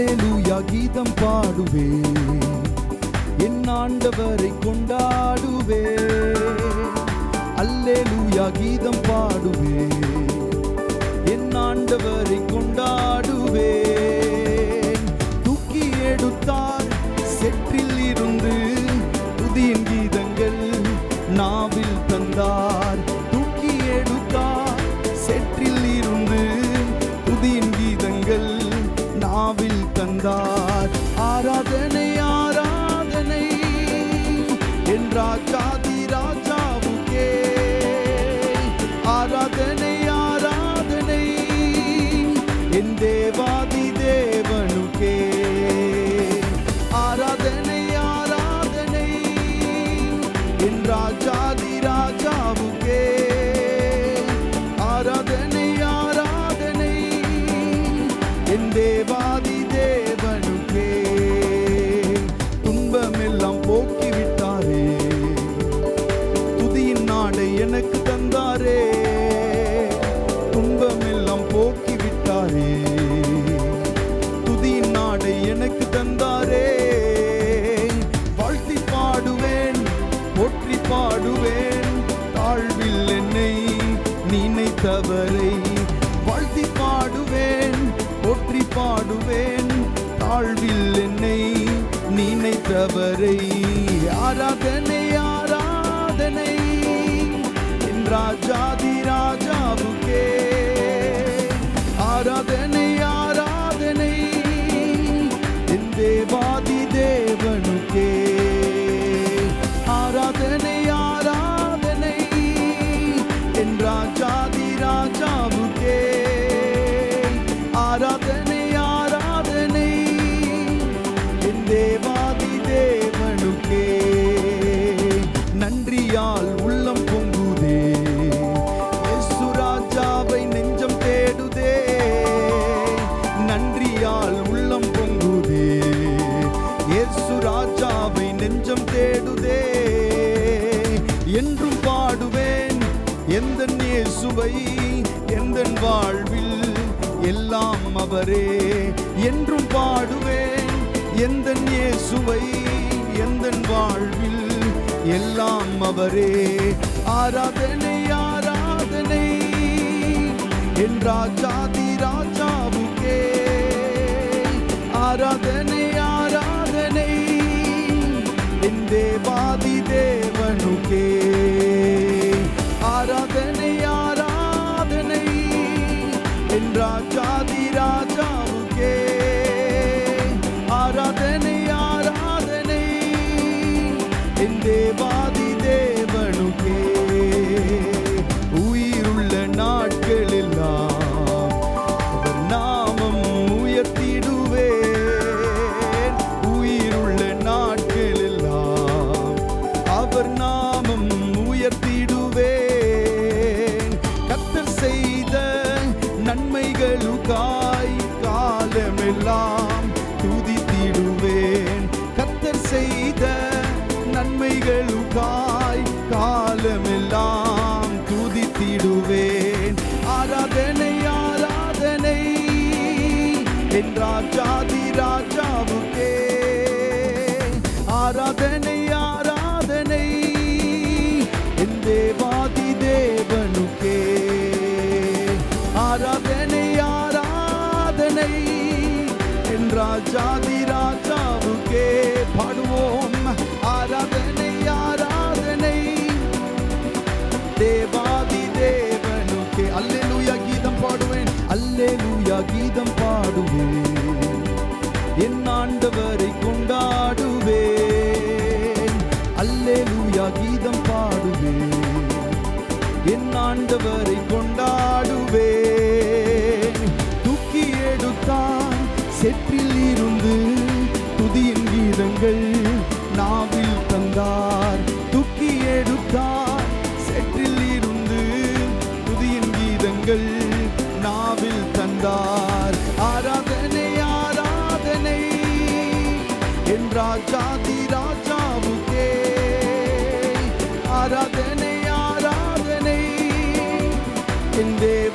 அல்லேலூயா கீதம் பாடுவே என் ஆண்டவரை கொண்டா என் ராஜாதி ராஜா பாடுவேன். தாழ்வில் என்னை நினைத்தவரை ஆராதனை ஆராதனை. என் ராஜாதி நெஞ்சம் தேடுதே. என்றும் பாடுவேன் எந்த சுவை எந்த வாழ்வில் எல்லாம் அவரே. என்றும் பாடுவேன் எந்த சுவை எந்த வாழ்வில் எல்லாம் அவரே. ஆராதனை ஆராதனை என் ராஜாதி ராஜாவுக்கே. ஆராதனை என் தேவாதி தேவனுக்கே. ஆராதனை ஆராதனை. என் ராஜாதி ராஜாவுக்கே. ஆராதனை ஆராதனை. என் தேவா நாமம் உயர்த்திடுவேன். கத்தர் செய்த நன்மைகளுக்காய் காலமெல்லாம் துதித்திடுவேன். கத்தர் செய்த நன்மைகளுக்காய் காலமெல்லாம் துதித்திடுவேன். ஆராதனை ஆராதனை என் ராஜாதி ராஜாவுக்கே. ஆராதனை கீதம் பாடுவேன் என் ஆண்டவரை கொண்டாடுவேன் அல்லேலூயா கீதம் பாடுவேன் என் ஆண்டவரை கொண்டாடுவேன் தூக்கி எடுத்தான் செற்றில் இருந்து துதியின் கீதங்கள் நாவில் தந்தார். தூக்கி எடுத்தான் நாவில் ஆராதனை ஆராதனை. என் ராஜாதி ராஜாவுக்கே. ஆராதனை ஆராதனை. என் தேவ